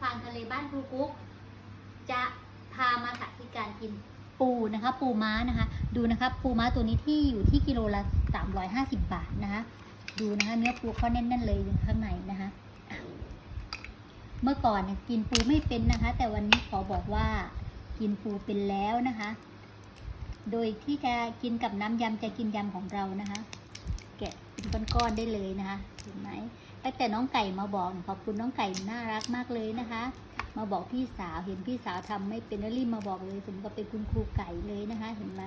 พานทะเลบ้านครูกุ๊กจะพามาสาธิตการกินปูนะคะ ปูม้านะคะ ดูนะคะ ปูม้าตัวนี้ที่อยู่ที่กิโลละ 350 บาทนะคะ ดูนะคะ เนื้อปูเขาแน่นๆเลยอยู่ข้างในนะคะอะเมื่อก่อนเนี่ยกินปูไม่เป็นนะคะ แต่วันนี้ขอบอกว่ากินปูเป็นแล้วนะคะ โดยที่จะกินกับน้ำยำจะกินยำของเรานะคะ แกะเป็นก้อนๆได้เลยนะคะเห็นไหม ตั้งแต่น้องไก่มาบอกขอบคุณน้องไก่น่ารักมากเลยนะคะ มาบอกพี่สาวเห็นพี่สาวทำไม่เป็นแล้วรีบมาบอกเลยผมก็เป็นคุณครูไก่เลยนะคะ เห็นไหม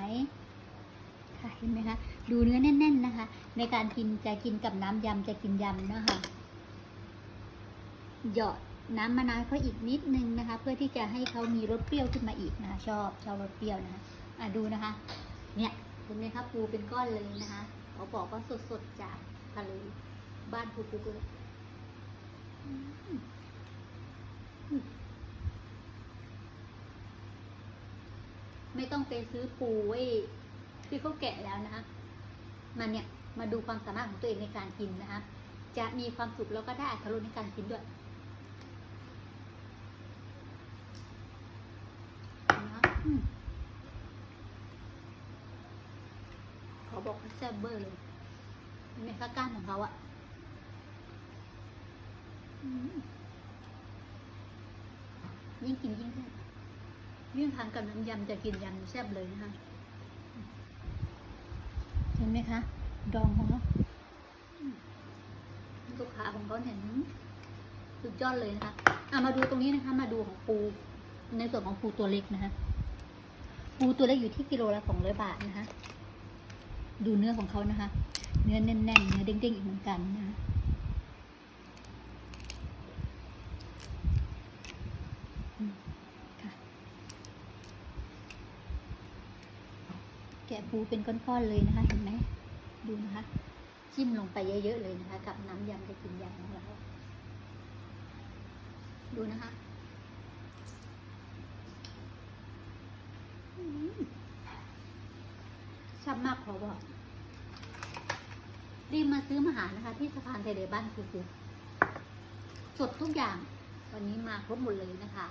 ค่ะเห็นไหมคะดูเนื้อแน่น ๆนะคะ ในการกินจะกินกับน้ำยำจะกินยำนะคะหยอดน้ำมะนาวเขาอีกนิดนึงนะคะ เพื่อที่จะให้เขามีรสเปรี้ยวขึ้นมาอีกนะคะชอบชอบรสเปรี้ยวนะคะอะดูนะคะ เนี่ยเห็นไหมคะปูเป็นก้อนเลยนะคะเขาบอกว่าสดๆจากทะเล บ้านภูกุกเลยไม่ต้องไปซื้อปูไว้ที่เขาแกะแล้วนะคะ มันเนี่ยมาดูความสามารถของตัวเองในการกินนะคะ จะมีความสุขแล้วก็ได้อรรถรสในการกินด้วยนะคะอืมเขาบอกว่าแซ่บเบอร์เลยเห็นไหมคะก้านของเขาอะ ยิ่งกินยิ่งแซ่บยิ่งทานกับน้ำยำจะกินยำแซ่บเลยนะคะเห็นไหมคะ ดองของเขาลูกค้าของเขาเนี่ยอืมสุดยอดเลยนะคะอะมาดูตรงนี้นะคะ มาดูของปู ในส่วนของปูตัวเล็กนะคะ ปูตัวเล็กอยู่ที่กิโลละสองร้อยบาทนะคะ ดูเนื้อของเขานะคะ เนื้อแน่นๆ เนื้อเด้งๆอีกเหมือนกันนะคะอืมค่ะ แกะปูเป็นก้อนๆเลยนะคะ เห็นไหมดูนะคะ จิ้มลงไปเยอะๆเลยนะคะ กับน้ำยำจะกินยำของเรา ดูนะคะชอบมากขอบอกรีบมาซื้อมาหานะคะ ที่สะพานไทเดบ้านครูครูสดทุกอย่าง วันนี้มาครบหมดเลยนะคะ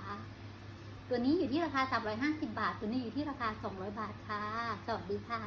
ตัวนี้อยู่ที่ราคา 350 บาท ตัวนี้อยู่ที่ราคา 200 บาทค่ะ สวัสดีค่ะ